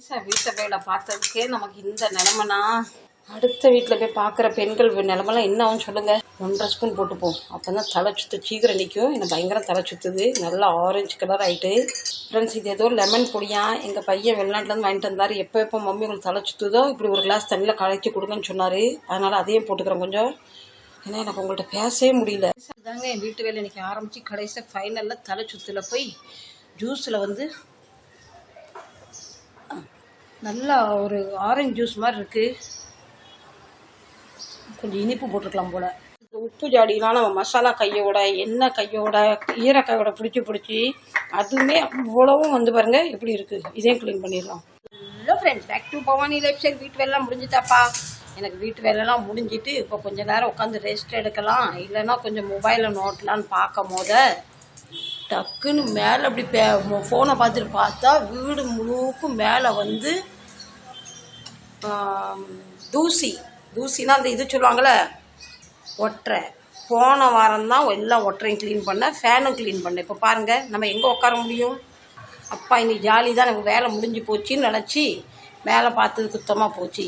வீட்டு வீட்டை வேலை பார்த்ததுக்கே நமக்கு இந்த நிலமனா அடுத்த வீட்டில் போய் பார்க்குற பெண்கள் நிலமெல்லாம் என்ன ஆகும் சொல்லுங்க. ஒன்றரை ஸ்பூன் போட்டுப்போம் அப்போ தான் தலை சுத்து சீக்கிரம் நிற்கும் எனக்கு பயங்கரம் தலை சுத்துது. நல்லா ஆரஞ்சு கலர் ஆகிட்டு ஃப்ரெண்ட்ஸ் இது ஏதோ லெமன் பொடியா? எங்கள் பையன் வெளிநாட்டிலேருந்து வாங்கிட்டு வந்தார். எப்போ எப்போ மம்மி உங்களுக்கு தலை சுத்துதோ இப்படி ஒரு கிளாஸ் தண்ணியில் கலக்கி கொடுங்கன்னு சொன்னார். அதனால் அதையும் போட்டுக்கிறேன் கொஞ்சம். ஏன்னா எனக்கு உங்கள்கிட்ட பேசவே முடியல. தாங்க என் வீட்டு வேலை. இன்றைக்கி ஆரம்பித்து கடைசியாக ஃபைனலில் தலை சுத்தில் போய் ஜூஸில் வந்து நல்லா ஒரு ஆரஞ்சு ஜூஸ் மாதிரி இருக்குது கொஞ்சம் இனிப்பு போட்டுருக்கலாம் போல். இந்த உப்பு ஜாடிலாம் நம்ம மசாலா கையோட எண்ணெய் கையோட ஈரக்காயோட பிடிச்சி பிடிச்சி அதுவுமே அவ்வளவும் வந்து பாருங்கள் எப்படி இருக்குது இதையும் க்ளீன் பண்ணிடலாம். Hello friends back to Bhavani lifestyle வீட்டு வேலைலாம் முடிஞ்சுட்டாப்பா எனக்கு வீட்டு வேலைலாம் முடிஞ்சிட்டு இப்போ கொஞ்சம் நேரம் உட்காந்து ரெஸ்ட் எடுக்கலாம். இல்லைன்னா கொஞ்சம் மொபைலில் நோட்டலான்னு பார்க்கும் போத டக்குன்னு மேலே அப்படி பே ஃபோனை பார்த்துட்டு பார்த்தா வீடு முழுக்கும் மேலே வந்து தூசி. தூசினா அந்த இது சொல்லுவாங்களே ஒற்றை. போன வாரம் தான் எல்லாம் ஒற்றையும் க்ளீன் பண்ணேன் ஃபேனும் க்ளீன் பண்ணேன் இப்போ பாருங்கள் நம்ம எங்கே உட்கார முடியும்? அப்பா இன்னைக்கு ஜாலி தான் நமக்கு வேலை முடிஞ்சு போச்சுன்னு நினச்சி மேலே பார்த்தது குத்தமாக போச்சு.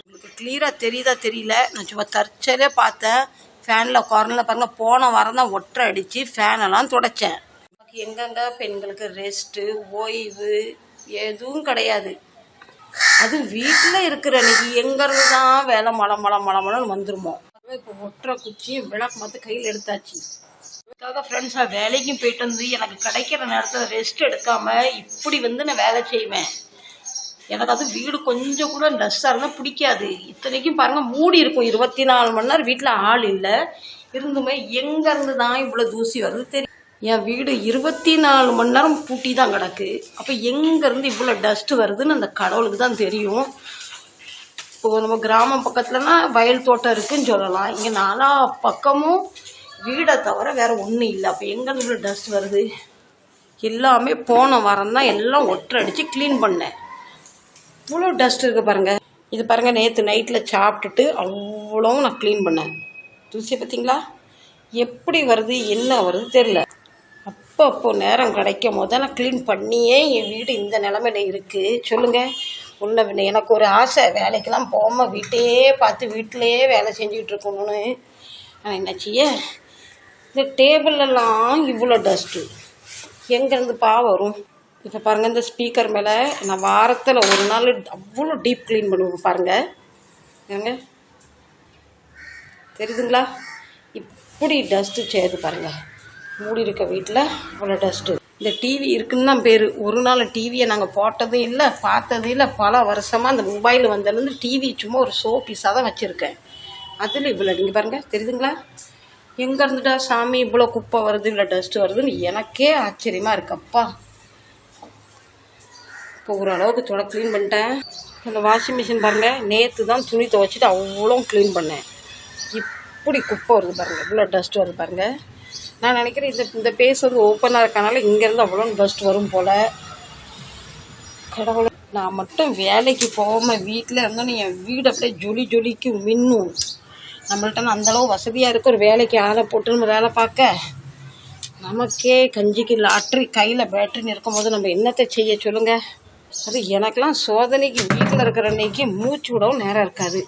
உங்களுக்கு கிளியராக தெரியுதா தெரியல? நான் சும்மா தற்சலே பார்த்தேன். ஃபேனில் குரலில் பாருங்க போன வாரம் தான் ஒற்றை அடித்து ஃபேனெல்லாம் துடைச்சேன். நமக்கு எங்கெங்க பெண்களுக்கு ரெஸ்ட்டு ஓய்வு எதுவும் கிடையாது. அதுவும் வீட்டில் இருக்கிற அன்னைக்கு எங்கேருந்து தான் வேலை மழை மழை மழை மழைன்னு வந்துருமோ? இப்போ ஒற்றை குச்சியும் விளக்கு மற்ற கையில் எடுத்தாச்சு. அதுக்காக ஃப்ரெண்ட்ஸாக வேலைக்கும் போயிட்டு வந்து எனக்கு கிடைக்கிற நேரத்தில் ரெஸ்ட் எடுக்காமல் இப்படி வந்து நான் வேலை செய்வேன். எனக்கு அது வீடு கொஞ்சம் கூட டஸ்ட்டாக இருந்தால் பிடிக்காது. இத்தனைக்கும் பாருங்கள் மூடி இருக்கும். இருபத்தி நாலு மணி நேரம் வீட்டில் ஆள் இல்லை. இருந்துமே எங்கேருந்து தான் இவ்வளோ தூசி வருது தெரியும் என் வீடு இருபத்தி நாலு மணி நேரம் பூட்டி தான் கிடக்கு. அப்போ எங்கேருந்து இவ்வளோ டஸ்ட்டு வருதுன்னு அந்த கடவுளுக்கு தான் தெரியும். இப்போ நம்ம கிராமம் பக்கத்துலனா வயல் தோட்டம் இருக்குன்னு சொல்லலாம். இங்கே நாலா பக்கமும் வீடை தவிர வேறு ஒன்றும் இல்லை. அப்போ எங்கேருந்து இவ்வளோ டஸ்ட் வருது? எல்லாமே போன வாரம் தான் எல்லாம் ஒற்றடிச்சு க்ளீன் பண்ணேன். இவ்வளோ டஸ்ட் இருக்குது பாருங்கள் இது பாருங்கள் நேற்று நைட்டில் சாப்பிட்டுட்டு அவ்வளோவும் நான் க்ளீன் பண்ணேன். தூசியை பார்த்தீங்களா? எப்படி வருது என்ன வருது தெரில அப்போ அப்போ நேரம் கிடைக்கும் போது நான் க்ளீன் பண்ணியே என் வீடு இந்த நிலமையில இருக்குது சொல்லுங்கள் உன்ன பின்ன எனக்கு ஒரு ஆசை வேலைக்கெல்லாம் போகாமல் வீட்டையே பார்த்து வீட்டிலையே வேலை செஞ்சுக்கிட்டு இருக்கணும்னு. ஆனால் என்ன செய்ய? இந்த டேபிளெல்லாம் இவ்வளோ டஸ்ட்டு எங்கேருந்து பா வரும்? இப்போ பாருங்கள் இந்த ஸ்பீக்கர் மேலே நான் வாரத்தில் ஒரு நாள் அவ்வளோ டீப் க்ளீன் பண்ணுவேன் பாருங்கள் ஏங்க தெரியுதுங்களா? இப்படி டஸ்ட்டு சேருது பாருங்கள் மூடி இருக்க வீட்டில் அவ்வளோ டஸ்ட்டு இந்த டிவி இருக்குன்னு தான் பேர். ஒரு நாள் டிவியை நாங்கள் போட்டதும் இல்லை பார்த்ததும் இல்லை. பல வருஷமாக அந்த மொபைல் வந்ததுலேருந்து டிவி சும்மா ஒரு ஷோ பீஸாக தான் வச்சுருக்கேன். அதில் இவ்வளோ நீங்கள் பாருங்கள் தெரியுதுங்களா? எங்கே இருந்துட்டா சாமி இவ்வளோ குப்பை வருது இவ்வளோ டஸ்ட்டு வருதுன்னு எனக்கே ஆச்சரியமாக இருக்கப்பா இப்போ ஓரளவுக்கு துணை க்ளீன் பண்ணிட்டேன். அந்த வாஷிங் மிஷின் பாருங்கள் நேற்று தான் துணி துவைச்சிட்டு அவ்வளோ க்ளீன் பண்ணேன். இப்படி குப்பை வருது பாருங்கள் இவ்வளோ டஸ்ட் வருது பாருங்கள் நான் நினைக்கிறேன் இந்த இந்த பேஸ் வந்து ஓப்பனாக இருக்கனால இங்கேருந்து அவ்வளோ டஸ்ட் வரும் போல். கடவுளை நான் மட்டும் வேலைக்கு போகாமல் வீட்டில் இருந்தோன்னு என் வீடு அப்படியே ஜொலி ஜொலிக்கு மின்னும். நம்மள்ட்ட அந்தளவு வசதியாக இருக்கு ஒரு வேலைக்கு ஆளை போட்டு நம்ம வேலை பார்க்க. நமக்கே கஞ்சிக்கு லாட்ரி கையில் பேட்டரின்னு இருக்கும்போது நம்ம என்னத்தை செய்ய சொல்லுங்கள் அது எனக்கெலாம் சோதனைக்கு வீட்டில் இருக்கிற அன்னைக்கு மூச்சு விடவும் நேரம் இருக்காது.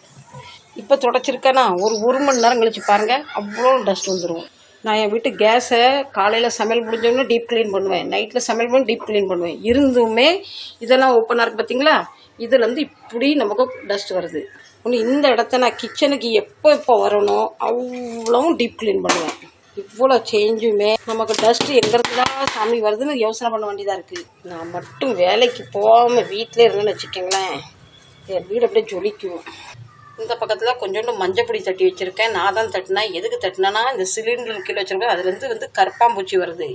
இப்போ தொடச்சிருக்கேன்னா ஒரு ஒரு மணி நேரம் கழிச்சு பாருங்கள் அவ்வளோ டஸ்ட் வந்துடும் நான் என் வீட்டு கேஸை காலையில் சமையல் முடிஞ்சோடனே டீப் க்ளீன் பண்ணுவேன். நைட்டில் சமையல் பண்ணி டீப் க்ளீன் பண்ணுவேன். இருந்துமே இதெல்லாம் ஓப்பனாக இருக்குது பார்த்தீங்களா இதுலேருந்து இப்படி நமக்கு டஸ்ட் வருது. ஒன்று இந்த இடத்த நான் கிச்சனுக்கு எப்போ எப்போ வரணும் அவ்வளோவும் டீப் க்ளீன் பண்ணுவேன். இவ்வளோ சேஞ்சுமே நமக்கு டஸ்ட்டு எங்கிறதுலாம் சாமி வருதுன்னு யோசனை பண்ண வேண்டியதாக இருக்குது நான் மட்டும் வேலைக்கு போகாமல் வீட்டிலே இருந்தேன்னு வச்சுக்கோங்களேன். என் வீடு அப்படியே ஜொலிக்கும். இந்த பக்கத்தில் கொஞ்சோண்டு மஞ்சப்பொடி தட்டி வச்சுருக்கேன். நான் தான் தட்டினேன் எதுக்கு தட்டினேன்னா இந்த சிலிண்டர் கீழே வச்சுருக்கேன். அதுலேருந்து வந்து கருப்பாம்பூச்சி வருது.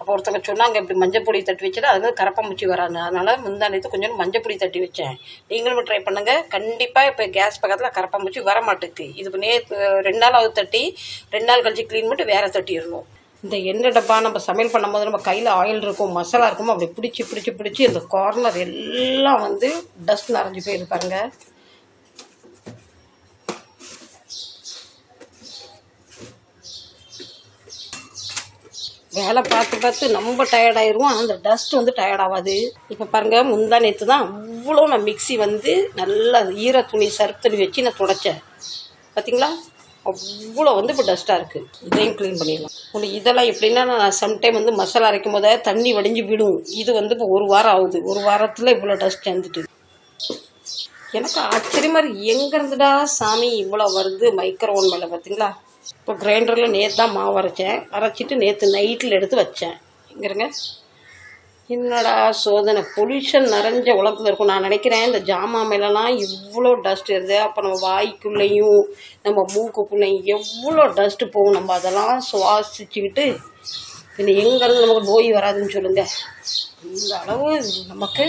அப்போ ஒருத்தங்க சொன்னாங்க இப்படி மஞ்சப்பொடி தட்டி வச்சுட்டு அது வந்து கரப்பாம்பூச்சி வராது அதனால் முந்தானத்து கொஞ்சோண்டு மஞ்சப்பொடி தட்டி வச்சேன். நீங்களும் ட்ரை பண்ணுங்கள் கண்டிப்பாக இப்போ கேஸ் பக்கத்தில் கரப்பாம்பூச்சி வர மாட்டேங்குது இது நேற்று ரெண்டு நாள் அது தட்டி. ரெண்டு நாள் கழிச்சு க்ளீன் பண்ணிட்டு வேறு தட்டிடணும். இந்த எண்ணெய் டப்பா நம்ம சமையல் பண்ணும்போது நம்ம கையில் ஆயில் இருக்கும் மசாலா இருக்கும் அப்படி பிடிச்சி பிடிச்சி பிடிச்சி இந்த கார்னர் எல்லாம் வந்து டஸ்ட் நிறைஞ்சு போயிரு வேலை பார்த்து பார்த்து ரொம்ப டயர்டாயிருவோம் அந்த டஸ்ட் வந்து டயர்ட் ஆகாது. இப்போ பாருங்க முந்தா நேற்று தான் அவ்வளோ நான் மிக்ஸி வந்து நல்லா ஈர துணி சர்ஃப் துணி வச்சு நான் துடைச்சேன். பார்த்தீங்களா அவ்வளோ வந்து இப்போ டஸ்ட்டாக இருக்குது இதையும் க்ளீன் பண்ணிடலாம். உங்களுக்கு இதெல்லாம் எப்படின்னா நான் சம்டைம் வந்து மசாலா அரைக்கும் போதே தண்ணி வடிஞ்சு விடும். இது வந்து இப்போ ஒரு வாரம் ஆகுது. ஒரு வாரத்தில் இவ்வளோ டஸ்ட் சேர்ந்துட்டு. எனக்கு ஆச்சரியமாக இருக்குது எங்கேருந்துடா சாமி இவ்வளோ வருது மைக்ரோ ஓன் மேலே பார்த்தீங்களா இப்போ கிரைண்டரில் நேற்று தான் மாவு அரைச்சேன். அரைச்சிட்டு நேற்று நைட்டில் எடுத்து வச்சேன். இங்கிறங்க என்னடா சோதனை? பொல்யூஷன் நிறைஞ்ச உலகத்தில் இருக்கும். நான் நினைக்கிறேன் இந்த ஜாமா மேலெலாம் இவ்வளோ டஸ்ட் இருது அப்போ நம்ம வாய்க்குள்ளேயும் நம்ம மூக்குக்குள்ளேயும் எவ்வளோ டஸ்ட்டு போகும். நம்ம அதெல்லாம் சுவாசிச்சுக்கிட்டு இன்னும் எங்கேருந்து நமக்கு நோய் வராதுன்னு சொல்லுங்கள் இந்த அளவு நமக்கு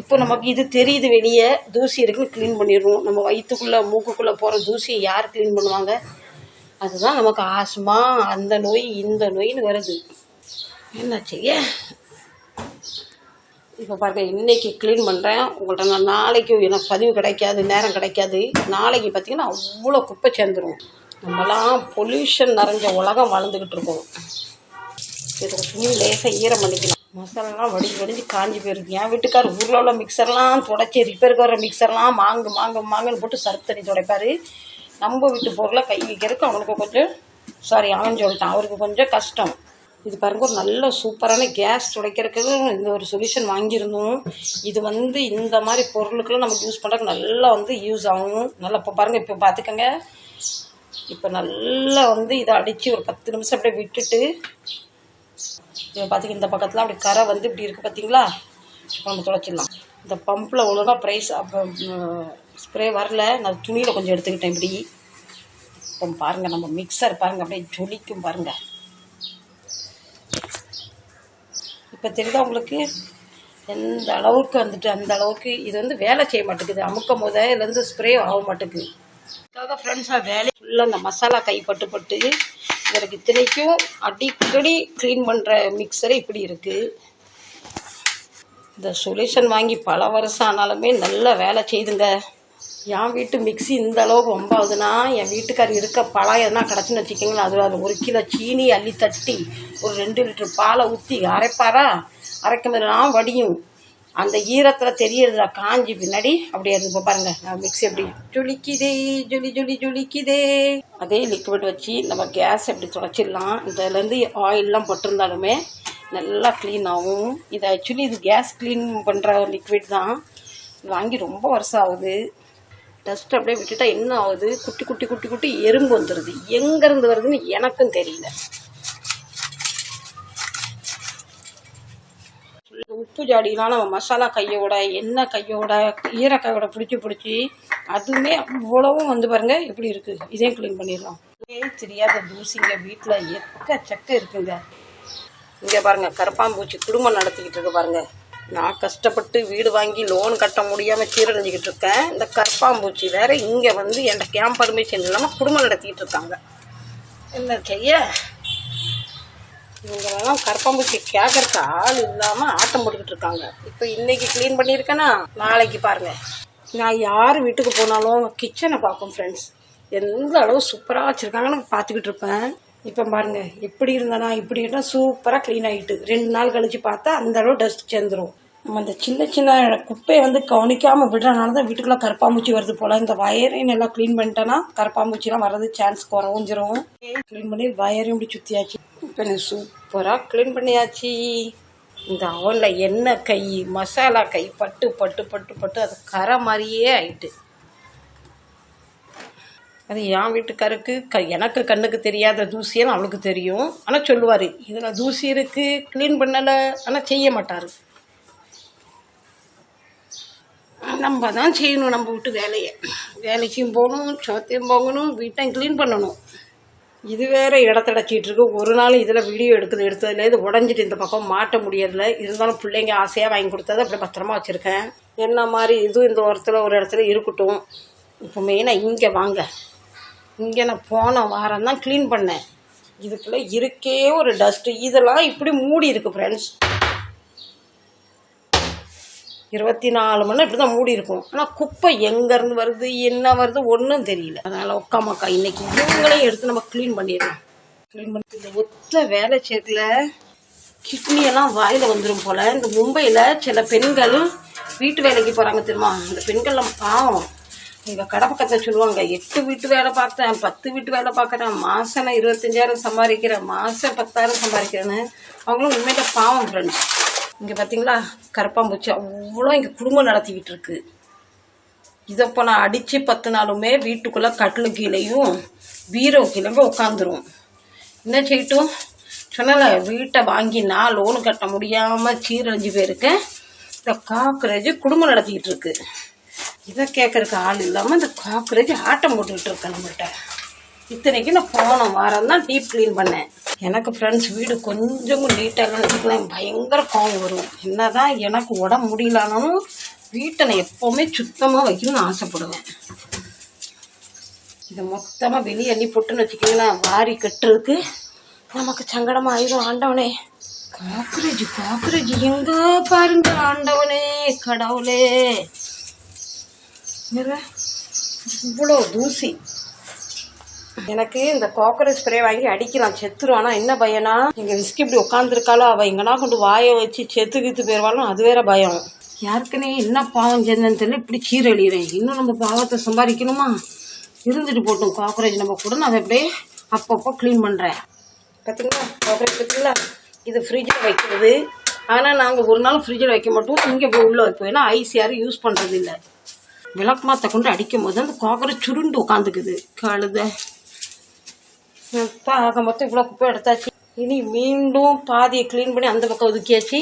இப்போ நமக்கு இது தெரியுது வெளியே. தூசி இருக்குன்னு க்ளீன் பண்ணிடுவோம் நம்ம வயிற்றுக்குள்ளே மூக்குக்குள்ளே போகிற தூசியை யார் க்ளீன் பண்ணுவாங்க? அதுதான் நமக்கு ஆஸ்மா அந்த நோய் இந்த நோயின்னு வருது. என்ன செய்ய இப்போ பாருங்க இன்னைக்கு க்ளீன் பண்ணுறேன் உங்கள்கிட்ட நான் நாளைக்கு எனக்கு பதிவு கிடைக்காது நேரம் கிடைக்காது. நாளைக்கு பார்த்தீங்கன்னா அவ்வளோ குப்பை சேர்ந்துருவோம் நம்மலாம் பொல்யூஷன் நிறைஞ்ச உலகம் வளர்ந்துக்கிட்டு இருக்கோம். இதை துணி லேசாக ஈரம் பண்ணிக்கலாம் மசாலாலாம் வடிஞ்சு வடிஞ்சு காஞ்சி போயிருக்கு. என் வீட்டுக்கார் ஊரில் உள்ள மிக்சர்லாம் தொடச்சி ரிப்பேருக்கு வர மிக்சர்லாம் மாங்கு மாங்கு மாங்குன்னு போட்டு சர்ஃப் தண்ணி துடைப்பார். நம்ம வீட்டு பொருளை கை வைக்கிறதுக்கு அவனுக்கு கொஞ்சம் சாரி அவன் சொல்லிட்டான். அவருக்கு கொஞ்சம் கஷ்டம். இது பாருங்க ஒரு நல்ல சூப்பரான கேஸ் துடைக்கிறதுக்கு இந்த ஒரு சொல்யூஷன் வாங்கியிருந்தோம். இது வந்து இந்த மாதிரி பொருளுக்கெல்லாம் நமக்கு யூஸ் பண்ணுறதுக்கு நல்லா வந்து யூஸ் ஆகும் நல்லா இப்போ பாருங்கள் இப்போ பார்த்துக்கங்க இப்போ நல்லா வந்து இதை அடித்து ஒரு பத்து நிமிஷம் அப்படியே விட்டுட்டு இதை பார்த்துக்க இந்த பக்கத்தில் அப்படி கரை வந்து இப்படி இருக்குது பார்த்தீங்களா நம்ம துடைச்சிடலாம். இந்த பம்பில் ஒழுங்காக ப்ரைஸ் அப்போ ஸ்ப்ரே வரல. நான் துணியில் கொஞ்சம் எடுத்துக்கிட்டேன் இப்படி. இப்போ பாருங்கள் நம்ம மிக்சர் பாருங்கள் அப்படியே ஜொலிக்கும் பாருங்கள் இப்போ தெரியுதா உங்களுக்கு? எந்த அளவுக்கு வந்துட்டு அந்த அளவுக்கு இது வந்து வேலை செய்ய மாட்டேங்குது. அமுக்கும் போதே இதுலேருந்து ஸ்ப்ரே ஆக மாட்டேங்குது. அதாவது ஃப்ரெண்ட்ஸாக வேலை ஃபுல்லாக அந்த மசாலா கைப்பட்டு பட்டு இதற்கு இத்தனைக்கும் அடிக்கடி க்ளீன் பண்ணுற மிக்சரே இப்படி இருக்குது இந்த சொல்யூஷன் வாங்கி பல வருஷம் ஆனாலுமே நல்ல வேலை செய்துங்க. என் வீட்டு மிக்ஸி இந்த அளவுக்கு ரொம்ப ஆகுதுன்னா என் வீட்டுக்கார் இருக்க பழம் எதனா கிடச்சுன்னு வச்சுக்கோங்களேன். அது அது ஒரு கிலோ சீனி அள்ளி தட்டி ஒரு ரெண்டு லிட்டர் பாலை ஊற்றி அரைப்பாரா? அரைக்கும் நான் வடியும். அந்த ஈரத்தில் தெரியறதுல காஞ்சி பின்னாடி அப்படியே இருந்து பாருங்கள் பாருங்க நான் மிக்ஸி எப்படி ஜொலிக்குதே ஜொலி ஜொலி ஜொலிக்குதே. அதே லிக்விட் வச்சு நம்ம கேஸ் எப்படி துடைச்சிடலாம் இதுலேருந்து ஆயிலெலாம் போட்டிருந்தாலுமே நல்லா க்ளீன் ஆகும். இது ஆக்சுவலி இது கேஸ் க்ளீன் பண்ணுற லிக்விட் தான். வாங்கி ரொம்ப வருஷம் ஆகுது. டஸ்ட் அப்படியே விட்டுட்டா என்ன ஆகுது? குட்டி குட்டி குட்டி குட்டி எறும்பு வந்துடுது எங்கேருந்து வருதுன்னு எனக்கும் தெரியல. உப்பு ஜாடிலாம் நம்ம மசாலா கையோட எண்ணெய் கையோட ஈரக்காயோட பிடிச்சி பிடிச்சி அதுவுமே அவ்வளவும் வந்து பாருங்க எப்படி இருக்குது இதையும் க்ளீன் பண்ணிடலாம். தெரியாத தூசிங்க? வீட்டில் எக்கச்சக்க இருக்குங்க. இங்கே பாருங்க கருப்பாம்பூச்சி குடும்பம் நடத்திக்கிட்டு இருக்கு பாருங்க. நான் கஷ்டப்பட்டு வீடு வாங்கி லோன் கட்ட முடியாமல் சீரழிஞ்சிக்கிட்டு இருக்கேன். இந்த கற்பாம்பூச்சி வேற இங்கே வந்து என்கிட்ட கேம் பர்மிஷன் இல்லாமல் குடும்பம் நடத்திக்கிட்டு இருக்காங்க. என்ன செய்ய? இவங்கெல்லாம் கரப்பாம்பூச்சி கேட்கறக்கு ஆள் இல்லாமல் ஆட்டம் போட்டுக்கிட்டு இருக்காங்க. இப்போ இன்னைக்கு க்ளீன் பண்ணியிருக்கேன்னா நாளைக்கு பாருங்க. நான் யார் வீட்டுக்கு போனாலும் கிச்சனை பார்க்கும் ஃப்ரெண்ட்ஸ் எந்த அளவு சூப்பராக வச்சுருக்காங்கன்னு பார்த்துக்கிட்டு இருப்பேன். இப்போ பாருங்க எப்படி இருந்தனா இப்படி இருந்தால் சூப்பராக க்ளீன் ஆகிட்டு ரெண்டு நாள் கழிச்சு பார்த்தா அந்த அளவு டஸ்ட் சேர்ந்துரும். நம்ம அந்த சின்ன சின்ன குப்பையை வந்து கவனிக்காமல் விடுறனால தான் வீட்டுக்குள்ள கருப்பாம்பூச்சி வருது போல். இந்த வயரையும் நல்லா க்ளீன் பண்ணிட்டேன்னா கருப்பாம்பூச்சிலாம் வர்றது சான்ஸ் குறவுஞ்சிரும் க்ளீன் பண்ணி வயரையும் இப்படி சுற்றியாச்சு இப்போ எனக்கு சூப்பராக க்ளீன் பண்ணியாச்சு. இந்த அவனில் எண்ணெய் கை மசாலா கை பட்டு பட்டு பட்டு பட்டு அது கரை மாதிரியே ஆயிட்டு. அது என் வீட்டுக்காருக்கு க எனக்கு கண்ணுக்கு தெரியாத தூசியெல்லாம் அவளுக்கு தெரியும். ஆனால் சொல்லுவார் இதில் தூசி இருக்குது க்ளீன் பண்ணலை ஆனால் செய்ய மாட்டார். நம்ம தான் செய்யணும் நம்ம வீட்டு வேலையை. வேலைக்கும் போகணும் சோத்தையும் போகணும் வீட்டையும் க்ளீன் பண்ணணும். இது வேற இடத்தடைச்சிட்டு இருக்கு ஒரு நாள் இதில் வீடியோ எடுக்குது எடுத்ததுல இது உடஞ்சிட்டு இந்த பக்கம் மாட்ட முடியறதில்ல இருந்தாலும் பிள்ளைங்க ஆசையாக வாங்கி கொடுத்தது அப்படியே பத்திரமா வச்சுருக்கேன். என்ன மாதிரி இதுவும் இந்த ஓரத்தில் ஒரு இடத்துல இருக்கட்டும். இப்போ மெயினாக இங்கே வாங்க. இங்கே நான் போன வாரம் தான் க்ளீன் பண்ணேன். இதுக்குள்ளே இருக்கே ஒரு டஸ்ட்டு இதெல்லாம் இப்படி மூடி இருக்கு ஃப்ரெண்ட்ஸ் இருபத்தி நாலு மணி இப்படி தான் மூடி இருக்கும். ஆனால் குப்பை எங்கேருந்து வருது என்ன வருது ஒன்றும் தெரியல. அதனால் உக்காமக்கா இன்னைக்கு இவங்களையும் எடுத்து நம்ம க்ளீன் பண்ணிடலாம். க்ளீன் பண்ணி இந்த ஒத்த வேலை சேர்க்கல. கிட்னியெல்லாம் வாயில் வந்துடும் போல். இந்த மும்பையில் சில பெண்கள் வீட்டு வேலைக்கு போகிறாங்க தெரியுமா? இந்த பெண்கள்லாம் பாவம். எங்கள் கடை பக்கத்தில் சொல்லுவாங்க எட்டு வீட்டு வேலை பார்த்தேன் பத்து வீட்டு வேலை பார்க்குறேன் மாதம் நான் இருபத்தஞ்சாயிரம் சம்பாதிக்கிறேன் மாதம் பத்தாயிரம் சம்பாதிக்கிறேன்னு. அவங்களும் உண்மையில பாவம் ஃப்ரெண்ட்ஸ் இங்கே பார்த்தீங்களா கரப்பாம்பூச்சி அவ்வளோ இங்கே குடும்பம் நடத்திக்கிட்டு இருக்கு. இதை இப்போ நான் அடித்து பத்து நாளுமே வீட்டுக்குள்ளே கட்டிலு கீழேயும் பீரோ கீழே உட்காந்துரும் என்ன செய்யட்டும்? சொன்னல வீட்டை வாங்கி நான் லோனு கட்ட முடியாமல் சீரழிஞ்சு போயிருக்கேன். இந்த காக்கரேஜ் குடும்பம் நடத்திக்கிட்டு இருக்கு. இதை கேட்கறதுக்கு ஆள் இல்லாமல் இந்த காக்ரேஜ் ஆட்டம் போட்டுக்கிட்டு இருக்கேன் நம்மகிட்ட இத்தனைக்கு நான் போன வாரம் தான் டீப் க்ளீன் பண்ணேன். எனக்கு ஃப்ரெண்ட்ஸ் வீடு கொஞ்சமும் நீட்டாக வச்சுக்கலாம் பயங்கர கோவம் வரும். என்ன தான் எனக்கு உடம்பு முடியலனாலும் வீட்டை நான் எப்போவுமே சுத்தமாக வைக்கணும்னு ஆசைப்படுவேன். இதை மொத்தமாக வெளியே அள்ளி போட்டுன்னு வச்சுக்கிங்களேன் வாரி கட்டுறதுக்கு நமக்கு சங்கடமாக ஆயிடும் ஆண்டவனே. காக்ரேஜ் காக்ரேஜ் எங்கே பாருங்க ஆண்டவனே கடவுளே. இவ்வளோ தூசி. எனக்கு இந்த காக்கரேஜ் ஸ்ப்ரே வாங்கி அடிக்கலாம் செத்துரும் ஆனால் என்ன பயனா? எங்கள் விஸ்கி இப்படி உட்காந்துருக்காளோ அவள் எங்கன்னா கொண்டு வாயை வச்சு செத்து கித்து போயிடுவாலும் அது வேற பயம். யாருக்குனே என்ன பாவம் செஞ்சேன்னு தெரியல. இப்படி சீரழிகிறேன் இன்னும் நம்ம பாவத்தை சம்பாதிக்கணுமா? இருந்துட்டு போட்டும் காக்ரோச் நம்ம கூட. நான் அதை அப்படியே அப்பப்போ க்ளீன் பண்ணுறேன் பார்த்தீங்களா காக்ரோச் பார்த்தீங்களா இது ஃப்ரிட்ஜில் வைக்கிறது. ஆனால் நாங்கள் ஒரு நாள் ஃப்ரிட்ஜில் வைக்க மாட்டோம். இங்கே போய் உள்ளே வைப்போம். ஏன்னா ஐஸ் யாரும் யூஸ் பண்ணுறது இல்லை விளக்கு கொண்டு அடிக்கும் போது அந்த காக்ரோச் சுருண்டு உட்காந்துக்குது கழுத ஆக மொத்தம் இவ்வளோ குப்பை எடுத்தாச்சு. இனி மீண்டும் பாதியை க்ளீன் பண்ணி அந்த பக்கம் ஒதுக்கியாச்சு.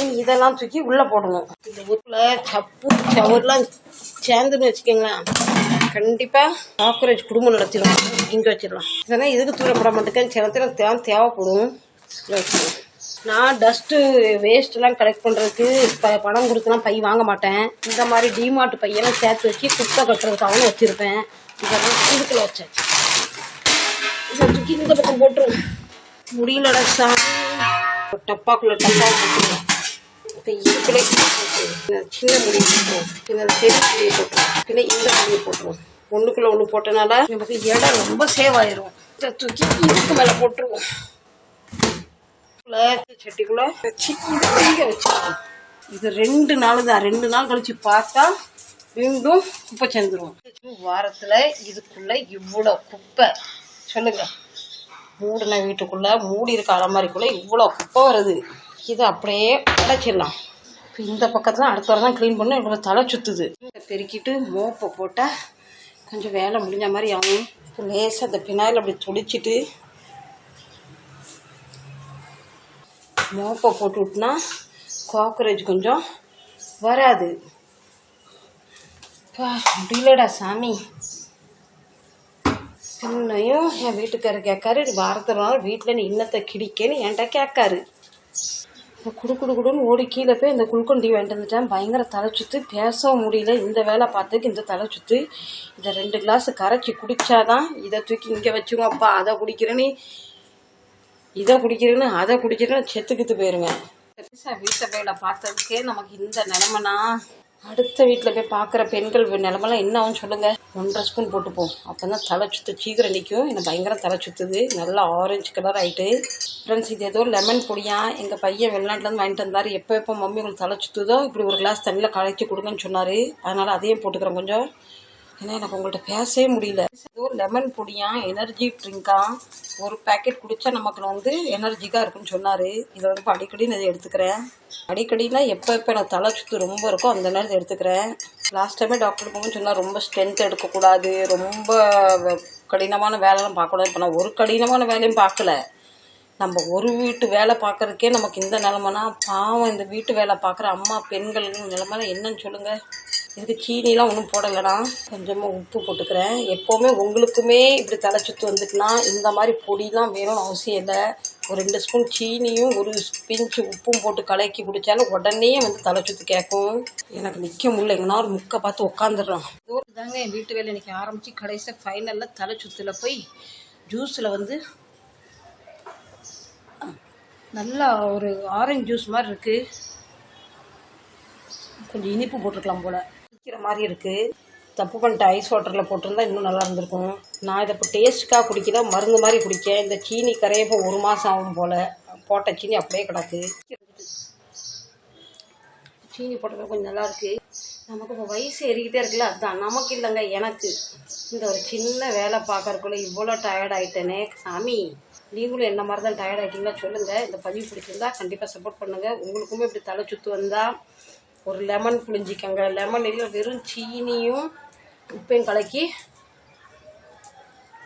இனி இதெல்லாம் தூக்கி உள்ளே போடணும். இந்த ஊரில் சப்பு சவர்லாம் சேர்ந்துன்னு வச்சுக்கோங்களேன். கண்டிப்பாக காக்ரோச் குடும்பம் நடத்திடலாம். இங்கே வச்சிடலாம். இதெல்லாம் எதுக்கு தூர போட மாட்டேங்க சில நேரத்தில் தேவைப்படும். வச்சிடலாம். நான் டஸ்ட்டு வேஸ்ட்டெல்லாம் கலெக்ட் பண்ணுறதுக்கு இப்போ பணம் கொடுத்துலாம் பை வாங்க மாட்டேன். இந்த மாதிரி டிமார்ட் பையெல்லாம் சேர்த்து வச்சு குப்பை கட்டுறதுக்காகவும் வச்சுருப்பேன். இதெல்லாம் இதுக்குள்ள வச்சேன். இதை தூக்கி இந்த பக்கம் போட்டுருவேன் முடியலடா சாமி. ஒரு டப்பாக்குள்ள டப்பா போட்டுருவோம் இப்போ இதுக்குள்ளே சின்ன முடியை போட்டுருவோம் பின்ன பெரிய முடியை போட்டுருவோம் பின்ன இந்த முடியை போட்டுருவோம் ஒன்று போட்டனால நமக்கு இடம் ரொம்ப சேவ் ஆயிரும். இதை தூக்கி இதுக்கு மேலே போட்டுருவோம் சட்டிக்குள்ள வச்சு இதை இங்கே வச்சிருவோம் இது ரெண்டு நாள் தான் ரெண்டு நாள் கழிச்சு பார்த்தா மீண்டும் குப்பை சேர்ந்துருவோம் வாரத்தில் இதுக்குள்ளே இவ்வளோ குப்பை. சொல்லுங்க. மூடின வீட்டுக்குள்ளே மூடி இருக்க அலமாரிக்குள்ளே இவ்வளோ குப்பை வருது. இதை அப்படியே அடைச்சிடலாம். இப்போ இந்த பக்கத்தில் அடுத்த வாரம் தான் க்ளீன் பண்ண எனக்கு தலை சுற்றுது பெருக்கிட்டு மோப்பை போட்டால் கொஞ்சம் வேலை முடிஞ்ச மாதிரி ஆகும். லேசாக அந்த பினாயில் அப்படி துடிச்சிட்டு மோப்பை போட்டு விட்டுனா காக்ரோச் கொஞ்சம் வராது. முடியலடா சாமி. பின்னையும் என் வீட்டுக்காரர் கேட்காரு வாரத்தில் நாள் வீட்டில் நீ இன்னத்தை கிடிக்கேன்னு என்கிட்ட கேட்காரு? குடு குடு குடுன்னு ஓடி கீழே போய் இந்த குளுக்கொண்டி வாங்கிட்டு வந்துட்டேன். பயங்கர தலை சுத்து பேசவும் முடியல. இந்த வேலை பார்த்ததுக்கு இந்த தலை சுத்து. இதை ரெண்டு கிளாஸ் கரைச்சி குடித்தாதான் இதை தூக்கி இங்கே வச்சுருவோம். அப்பா அதை குடிக்கிறேன்னு இதை குடிக்கிறேன்னு அதை குடிக்கிறேன்னு செத்துக்கிட்டு போயிருங்க. பெருசா வீட்டை வேலை பார்த்ததுக்கே நமக்கு இந்த நிலமைனா அடுத்த வீட்டில் போய் பார்க்குற பெண்கள் நிலமெல்லாம் என்ன ஆகும் சொல்லுங்க. ஒன்றரை ஸ்பூன் போட்டுப்போம். அப்போ தான் தலை சுத்து சீக்கிரம் நிற்கும் எனக்கு பயங்கர தலை சுத்துது. நல்லா ஆரஞ்சு கலர் ஆயிட்டு. ஃப்ரெண்ட்ஸ் இது ஏதோ லெமன் பொடியா? எங்கள் பையன் வெளிநாட்டிலேருந்து வாங்கிட்டு வந்தார். எப்போ எப்போ மம்மி உங்களுக்கு தலை சுத்துதோ இப்படி ஒரு கிளாஸ் தண்ணியில் கலக்கி கொடுங்கன்னு சொன்னார். அதனால் அதையும் போட்டுக்கிறேன் கொஞ்சம். ஏன்னா எனக்கு உங்கள்கிட்ட பேசவே முடியல. ஏதோ லெமன் பொடியா எனர்ஜி ட்ரிங்கா ஒரு பேக்கெட் குடிச்சா நமக்கு வந்து எனர்ஜிக்காக இருக்குன்னு சொன்னார். இதை வந்து அடிக்கடி நான் இதை எடுத்துக்கிறேன். அடிக்கடினா எப்போ எப்போ எனக்கு தலை சுத்து ரொம்ப இருக்கோ அந்த நேரத்தை எடுத்துக்கிறேன். லாஸ்ட் டைமே டாக்டர் போகும் சொன்னால் ரொம்ப ஸ்ட்ரென்த் எடுக்கக்கூடாது ரொம்ப கடினமான வேலைலாம் பார்க்கக்கூடாது இப்போ நான் ஒரு கடினமான வேலையும் பார்க்கல. நம்ம ஒரு வீட்டு வேலை பார்க்கறதுக்கே நமக்கு இந்த நிலமைனா பாவம் இந்த வீட்டு வேலை பார்க்குற அம்மா பெண்கள் நிலமைனா என்னன்னு சொல்லுங்கள் இதுக்கு சீனிலாம் ஒன்றும் போடலைனா கொஞ்சமாக உப்பு போட்டுக்கிறேன். எப்போவுமே உங்களுக்குமே இப்படி தலை சுத்து வந்துட்டுனா இந்த மாதிரி பொடிலாம் வேணும்னு அவசியம் இல்லை. ஒரு ரெண்டு ஸ்பூன் சீனியும் ஒரு பிஞ்சு உப்பும் போட்டு கலக்கி குடித்தாலும் உடனே வந்து தலை சுத்து கேட்கும். எனக்கு நிற்க முடியல. எங்கன்னா ஒரு முக்கை பார்த்து உட்காந்துடுறோம் தாங்க என் வீட்டு வேலை. இன்றைக்கி ஆரம்பித்து கடைசியாக ஃபைனலில் தலை சுத்தில் போய் ஜூஸில் வந்து நல்லா ஒரு ஆரஞ்சு ஜூஸ் மாதிரி இருக்குது கொஞ்சம் இனிப்பு போட்டிருக்கலாம் போல். குடிக்கிற மாதிரி இருக்குது தப்பு பண்ணிட்டு ஐஸ் வாட்டரில் போட்டிருந்தா இன்னும் நல்லா இருந்திருக்கும். நான் இதை இப்போ டேஸ்ட்டுக்காக குடிக்கல மருந்து மாதிரி குடிக்கேன். இந்த சீனி கரைய இப்போ ஒரு மாதம் ஆகும் போல். போட்ட சீனி அப்படியே கிடக்கு. சீனி போட்டது கொஞ்சம் நல்லா இருக்கு. நமக்கு இப்போ வயசு ஏறிக்கிட்டே இருக்குல்ல அதுதான் நமக்கு இல்லைங்க எனக்கு. இந்த ஒரு சின்ன வேலை பார்க்கறக்குள்ள இவ்வளோ டயர்ட் ஆயிட்டேனே. சாமி நீங்களும் என்ன மாதிரி தான் டயர்ட் ஆகிட்டீங்களா சொல்லுங்கள் இந்த பதிவு பிடிச்சிருந்தா கண்டிப்பாக சப்போர்ட் பண்ணுங்கள் உங்களுக்குமே இப்படி தலை சுற்று வந்தால் ஒரு லெமன் புளிஞ்சிக்கங்க லெமன் இல்லை வெறும் சீனியும் உப்பையும் கலக்கி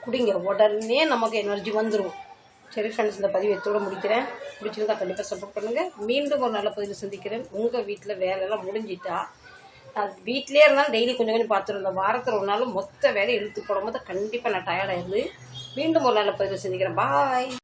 குடிங்க. உடனே நமக்கு எனர்ஜி வந்துடும் சரி ஃப்ரெண்ட்ஸ் இந்த பதிவு எத்தோடு முடிக்கிறேன். பிடிச்சிருந்தா கண்டிப்பாக சப்போர்ட் பண்ணுங்கள் மீண்டும் ஒரு நல்ல பதிவில் சந்திக்கிறேன். உங்கள் வீட்டில் வேலையெல்லாம் முடிஞ்சிட்டா நான் வீட்டிலே இருந்தாலும் டெய்லி கொஞ்சம் கொஞ்சம் பார்த்துருந்த வாரத்தில் ஒரு நாள் மொத்த வேலையை இழுத்து போடும்போது கண்டிப்பாக நான் டயர்டாயிருந்து மீண்டும் ஒரு நல்ல பதிவில் சந்திக்கிறேன். பாய்